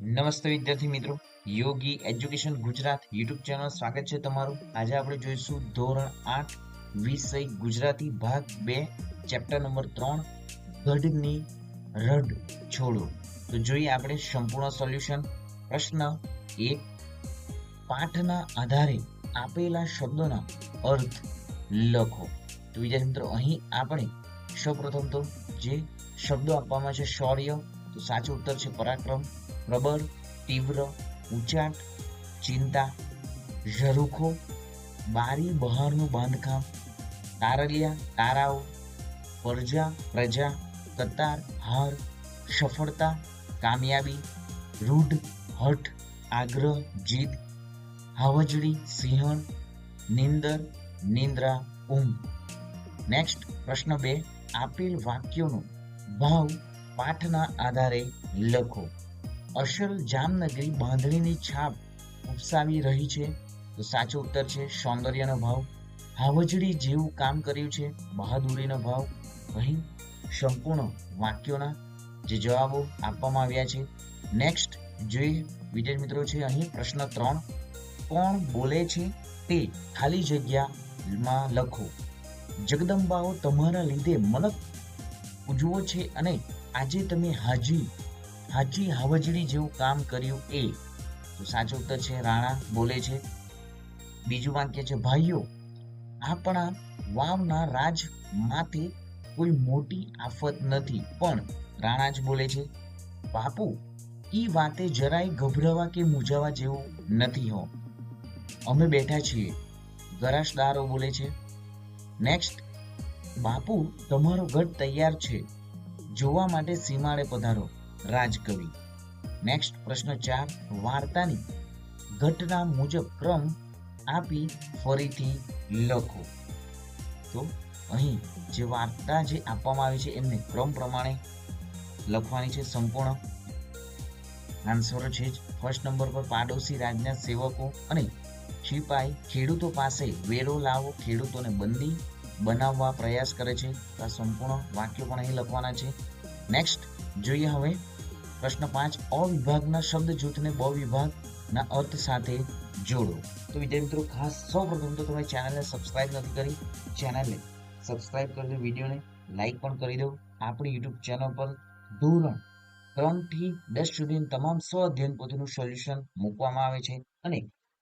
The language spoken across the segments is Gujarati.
નમસ્તે વિદ્યાર્થી મિત્રો. Yogi education Gujarat YouTube channel સ્વાગત છે તમારું. આજે આપણે જોઈશું ધોરણ આઠ, વિષય ગુજરાતી ભાગ બે, ચેપ્ટર નંબર ત્રણ, ગઢની રડ છોડો. તો જોઈએ આપણે સંપૂર્ણ સોલ્યુશન. પ્રશ્ન એક, પાઠના આધારે આપેલા શબ્દોના અર્થ લખો. તો વિદ્યાર્થી મિત્રો, અહીં આપણે સૌપ્રથમ તો જે શબ્દો આપવામાં છે, શૌર્ય, તો સાચો ઉત્તર છે પરાક્રમ. પ્રબળ, તીવ્ર, ઉચાટ, ચિંતા, ઝરૂખો, બારી બહારનું બાંધકામ, તારલિયા, તારાઓ, પરજા, પ્રજા, કતાર, હાર, સફળતા, કામયાબી, રૂઢ, હઠ, આગ્રહ, જીદ, હાવજડી, સિંહણ, નિંદર, નિંદ્રા, ઊંઘ. નેક્સ્ટ પ્રશ્ન બે, આપેલ વાક્યોનો ભાવ પાઠના આધારે લખો. અસલ જામનગરી બાંધણીની છાપ ઉપસાવી રહી છે. તો સાચો ઉત્તર છે, સૌંદર્યનો ભાવ. હાવજડી જેવું કામ કર્યું છે, બહાદુરીનો ભાવ. અહીં સંપૂર્ણ વાક્યોના જે જવાબો આપવામાં આવ્યા છે. નેક્સ્ટ જોઈએ વિદ્યાર્થી મિત્રો છે, અહીં પ્રશ્ન ત્રણ. કોણ બોલે છે તે ખાલી જગ્યામાં લખો. જગદંબાઓ તમારા લીધે મનક ઉજવો છે અને આજે તમે હાજી હાજી હાવજડી જેવું કામ કર્યું એ. તો સાચો ઉત્તર છે, રાણા બોલે છે. બીજું વાક્ય છે, ભાઈઓ, આપણા વાવના રાજ માથે કોઈ મોટી આફત નથી. પણ રાણા જ બોલે છે, બાપુ, ઈ વાતે જરાય ગભરાવા કે મૂંઝાવા જેવું નથી હો અમે બેઠા છીએ. ગરાશદારો બોલે છે નેક્સ્ટ બાપુ, તમારો ગઢ તૈયાર છે. જોવા માટે સીમાડે પધારો. રાજકવિ. નેક્સ્ટ પ્રશ્ન ચાર, વાર્તાની ઘટના મુજબ ક્રમ આપી ફરીથી લખો. તો અહીં જે વાર્તા જે આપવામાં આવી છે, એમને ક્રમ પ્રમાણે લખવાની છે સંપૂર્ણ. આન્સર છે જ. ફર્સ્ટ નંબર પર પાડોશી રાજના સેવકો અને સિપાઈ ખેડૂતો પાસે વેરો લાવો, ખેડૂતોને બંદી બનાવવા પ્રયાસ કરે છે. આ સંપૂર્ણ વાક્યો પણ અહીં લખવાના છે. નેક્સ્ટ જોઈએ હવે પ્રશ્ન પાંચ, અવિભાગના શબ્દ જૂથને બ વિભાગના અર્થ સાથે જોડો. તો વિદ્યાર્થી મિત્રો, ખાસ સૌ પ્રથમ તો તમે ચેનલને સબસ્ક્રાઇબ નથી કરી ચેનલને સબસ્ક્રાઇબ કરી દો વિડીયોને લાઈક પણ કરી દો. આપણી યુટ્યુબ ચેનલ પર ધોરણ ત્રણથી દસ સુધીની તમામ સ્વ અધ્યયન પોથીનું સોલ્યુશન મૂકવામાં આવે છે. અને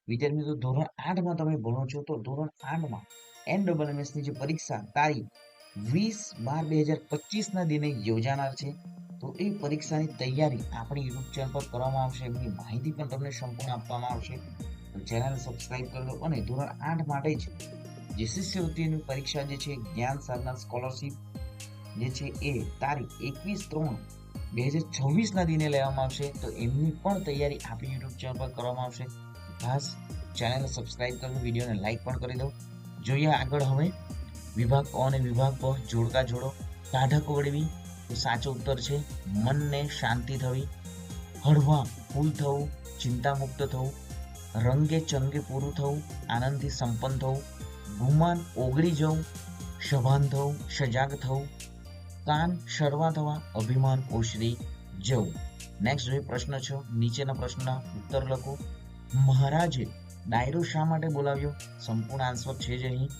વિદ્યાર્થી મિત્રો, ધોરણ આઠમાં તમે ભણો છો, તો ધોરણ આઠમાં એન ડબલની જે પરીક્ષા તારીખ વીસ બાર બે હજાર પચીસના દિને યોજાનાર છે. તો એ પરીક્ષાની તૈયારી આપણી યુટ્યુબ ચેનલ પર કરવામાં આવશે. એમની માહિતી પણ તમને સંપૂર્ણ આપવામાં આવશે. ચેનલ સબસ્ક્રાઇબ કરી લો અને ધોરણ આઠ માટે જ જે શિષ્યવૃત્તિની પરીક્ષા જે છે, જ્ઞાન સાધના સ્કોલરશિપ જે છે એ તારીખ એકવીસ ત્રણ બે હજાર છવ્વીસના દિને લેવામાં આવશે. તો એમની પણ તૈયારી આપણી યુટ્યુબ ચેનલ પર કરવામાં આવશે. ખાસ ચેનલ સબસ્ક્રાઇબ કરો વિડીયોને લાઈક પણ કરી દો. જોઈએ આગળ હવે વિભાગ અ અને વિભાગ બ જોડકા જોડો. કાઢક વળવી, એ સાચો ઉત્તર છે. મનને શાંતિ થવી. હળવા ફૂલ થવું ચિંતામુક્ત થવું. રંગે ચંગે પૂરું થવું, આનંદથી સંપન્ન થવું. ગુમાન ઓગળી જવું, સભાન થવું, સજાગ થવું. કાન શરવા થવા, અભિમાન ઓશરી જવું. નેક્સ્ટ જોઈએ પ્રશ્ન છો, નીચેના પ્રશ્નના ઉત્તર લખો. મહારાજે ડાયરો શા માટે બોલાવ્યો? સંપૂર્ણ આન્સર છે જ અહીં.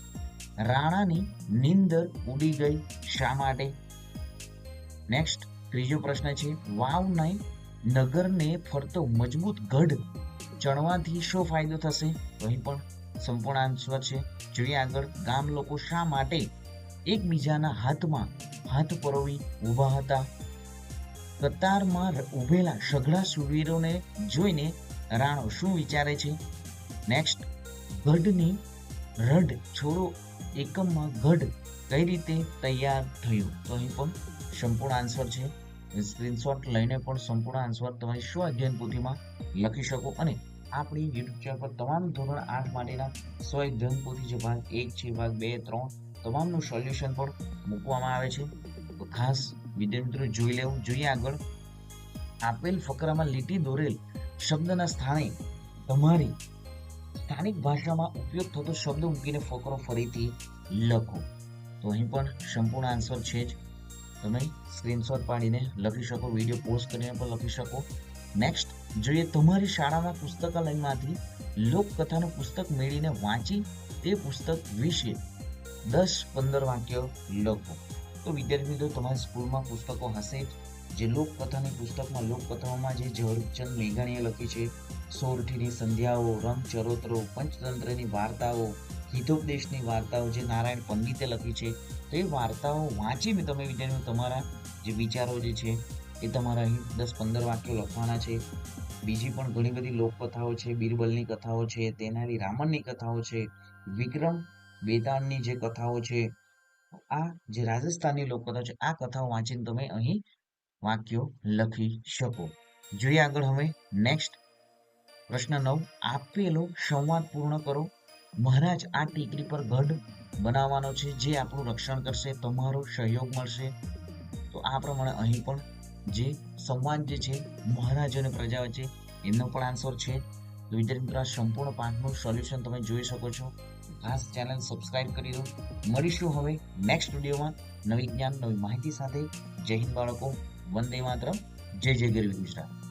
રાણાની નિંદર ઉડી ગઈ શા માટે? નેક્સ્ટ ત્રીજો પ્રશ્ન છે, વાવને નગરને ફરતો મજબૂત ગઢ ચણવાથી શું ફાયદો થશે? તો અહીં પણ સંપૂર્ણ આન્સર છે. જોઈએ આગળ, ગામ લોકો શા માટે એકબીજાના હાથમાં હાથ પરોવી ઊભા હતા? કતારમાં ઊભેલા સઘળા સુરવીરોને જોઈને રાણો શું વિચારે છે? નેક્સ્ટ ગઢની રડ છોડો એકમમાં ગઢ કઈ રીતે તૈયાર થયું? તો અહીં પણ સંપૂર્ણ આન્સર છે. સ્ક્રીનશોટ લઈને પણ સંપૂર્ણ આન્સર તમારી સ્વ અધ્યયન પોથીમાં લખી શકો? અને આપણી યુટ્યુબ ચેનલ પર તમામ ધોરણ આઠ માટેના સ્વ અધ્યયન પોથી જે ભાગ એક છે, ભાગ બે, ત્રણ, તમામનું સોલ્યુશન પણ મૂકવામાં આવે છે. તો ખાસ વિદ્યાર્થી મિત્રો જોઈ લેવું. જોઈએ આગળ. આપેલ ફકરામાં લીટી દોરેલ શબ્દના સ્થાને તમારી સ્થાનિક ભાષામાં ઉપયોગ થતો શબ્દ મૂકીને ફકરો ફરીથી લખો. તો અહીં પણ સંપૂર્ણ આન્સર છે જ. તમે સ્ક્રીનશોટ પાડીને લખી શકો વીડિયો પોસ્ટ કરીને પણ લખી શકો. નેક્સ્ટ જોઈએ તમારી શાળાના પુસ્તકાલયમાંથી લોકકથાનું પુસ્તક મેળવીને વાંચી તે પુસ્તક વિશે દસ પંદર વાક્ય લખો. તો વિદ્યાર્થી મિત્રો, તમારી સ્કૂલમાં પુસ્તકો હશે જ. જે લોકકથાની પુસ્તકમાં લોકકથાઓમાં જે ઝવેરચંદ મેઘાણીએ લખી છે, સોરઠીની સંધ્યાઓ, રંગચરોતરો, પંચતંત્રની વાર્તાઓ, હિતોપદેશની વાર્તાઓ જે નારાયણ પંડિતે લખી છે, તો એ વાર્તાઓ વાંચીને તમે વિદ્યાર્થીઓ તમારા જે વિચારો જે છે, એ તમારા અહીં દસ પંદર વાક્યો લખવાના છે. બીજી પણ ઘણી બધી લોકકથાઓ છે, બિરબલની કથાઓ છે, તેનાલી રામણની કથાઓ છે, વિક્રમ બેતાળની જે કથાઓ છે, આ જે રાજસ્થાનની લોકકથા છે, આ કથાઓ વાંચીને તમે અહીં વાક્યો લખી શકો. જોઈએ આગળ હવે નેક્સ્ટ પ્રશ્ન નવ. આપેલો સંવાદ પૂર્ણ કરો. મહારાજ, આ ટેકરી પર ગઢ બનાવવાનો છે, જે આપણું રક્ષણ કરશે, તમારો સહયોગ મળશે. તો આ પ્રમાણે અહીં પણ જે સંવાદ જે છે, મહારાજ અને પ્રજા વચ્ચે, એમનો પણ આન્સર છે. તો વિદ્યાર્થી મિત્રો, આ સંપૂર્ણ પાઠનું સોલ્યુશન તમે જોઈ શકો છો. ખાસ ચેનલ સબસ્ક્રાઇબ કરી દો. મળીશું હવે નેક્સ્ટ વિડીયોમાં નવી જ્ઞાન, નવી માહિતી સાથે. જય હિન્દ બાળકો. વંદે માતરમ. જય જય ગરવી ગુજરાત